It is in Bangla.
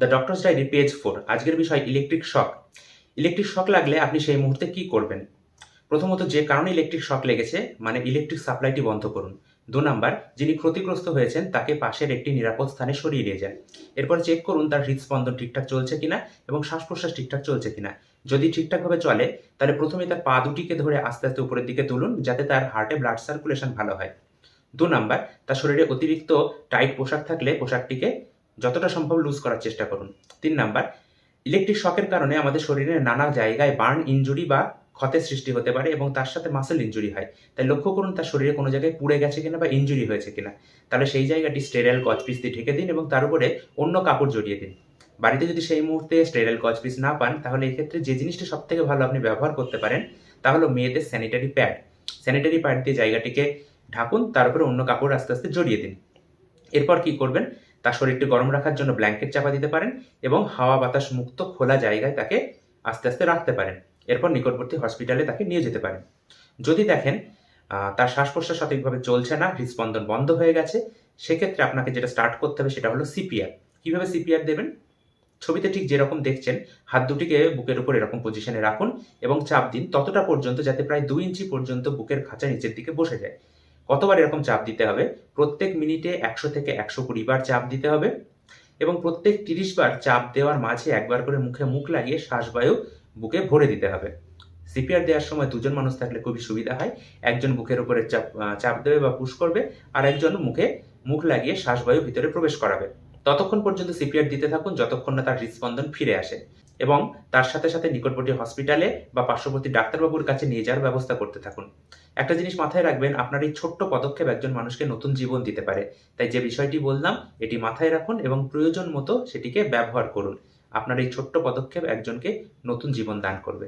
The doctor's diary page four আজকের বিষয় ইলেকট্রিক শক ইলেকট্রিক শক লাগলে আপনি সেই মুহূর্তে কি করবেন? প্রথমত যে কারণে ইলেকট্রিক শক লেগেছে মানে ইলেকট্রিক সাপ্লাইটি বন্ধ করুন। দু নাম্বার, যিনি ক্ষতিগ্রস্ত হয়েছেন, তাকে পাশের একটি নিরাপদ স্থানে সরিয়ে নিয়ে যান। এরপর চেক করুন তার হৃদস্পন্দন ঠিকঠাক চলছে কিনা এবং শ্বাস প্রশ্বাস ঠিকঠাক চলছে কিনা। যদি ঠিকঠাকভাবে চলে, তাহলে প্রথমে তার পা দুটিকে ধরে আস্তে আস্তে উপরের দিকে তুলুন, যাতে তার হার্টে ব্লাড সার্কুলেশন ভালো হয়। দু নাম্বার, তার শরীরে অতিরিক্ত টাইট পোশাক থাকলে পোশাকটিকে যতটা সম্ভব লুজ করার চেষ্টা করুন। তিন নাম্বার ইলেকট্রিক শকের কারণে আমাদের শরীরের নানা জায়গায় বার্ন ইনজুরি বা ক্ষতের সৃষ্টি হতে পারে এবং তার সাথে মাসেল ইঞ্জুরি হয়। তাই লক্ষ্য করুন, তার শরীরে কোনো জায়গায় পুড়ে গেছে কিনা বা ইনজুরি হয়েছে কিনা। তাহলে সেই জায়গাটি স্টেরাইল গজপিস দিয়ে ঢেকে দিন এবং তার উপরে অন্য কাপড় জড়িয়ে দিন। বাড়িতে যদি সেই মুহূর্তে স্টেরাইল গজপিস না পান, তাহলে এক্ষেত্রে যে জিনিসটা সব থেকে ভালো আপনি ব্যবহার করতে পারেন, তা হলো মেয়েদের স্যানিটারি প্যাড স্যানিটারি প্যাড দিয়ে জায়গাটিকে ঢাকুন, তার উপরে অন্য কাপড় আস্তে আস্তে জড়িয়ে দিন। এরপর কি করবেন? তার শরীরটি গরম রাখার জন্য ব্ল্যাঙ্কেট চাপা দিতে পারেন এবং হাওয়া বাতাস মুক্ত খোলা জায়গায় তাকে আস্তে আস্তে রাখতে পারেন। এরপর নিকটবর্তী হসপিটালে তাকে নিয়ে যেতে পারেন। যদি দেখেন তার শ্বাস প্রশ্বাস সঠিকভাবে চলছে না, হৃদস্পন্দন বন্ধ হয়ে গেছে, সেক্ষেত্রে আপনাকে যেটা স্টার্ট করতে হবে সেটা হলো সিপিআর কীভাবে সিপিআর দেবেন? ছবিতে ঠিক যেরকম দেখছেন, হাত দুটিকে বুকের উপর এরকম পজিশনে রাখুন এবং চাপ দিন ততটা পর্যন্ত যাতে প্রায় দুই ইঞ্চি পর্যন্ত বুকের খাঁচা নিচের দিকে বসে যায়। কতবার এরকম চাপ দিতে হবে? প্রত্যেক মিনিটে একশো থেকে একশো কুড়ি বার চাপ দিতে হবে এবং প্রত্যেক তিরিশ বার চাপ দেওয়ার মাঝে একবার করে মুখে মুখ লাগিয়ে শ্বাসবায়ু বুকে ভরে দিতে হবে। সিপিআর দেওয়ার সময় দুজন মানুষ থাকলে খুবই সুবিধা হয়। একজন বুকের উপরে চাপ চাপ দেবে বা পুশ করবে, আর একজন মুখে মুখ লাগিয়ে শ্বাসবায়ু ভিতরে প্রবেশ করাবে। ততক্ষণ পর্যন্ত সিপিআর দিতে থাকুন, যতক্ষণ না তার হৃদস্পন্দন ফিরে আসে। এবং তার সাথে সাথে নিকটবর্তী হসপিটালে বা পার্শ্ববর্তী ডাক্তারবাবুর কাছে নিয়ে যাওয়ার ব্যবস্থা করতে থাকুন। একটা জিনিস মাথায় রাখবেন, আপনার এই ছোট্ট পদক্ষেপ একজন মানুষকে নতুন জীবন দিতে পারে। তাই যে বিষয়টি বললাম, এটি মাথায় রাখুন এবং প্রয়োজন মতো সেটিকে ব্যবহার করুন। আপনার এই ছোট্ট পদক্ষেপ একজনকে নতুন জীবন দান করবে।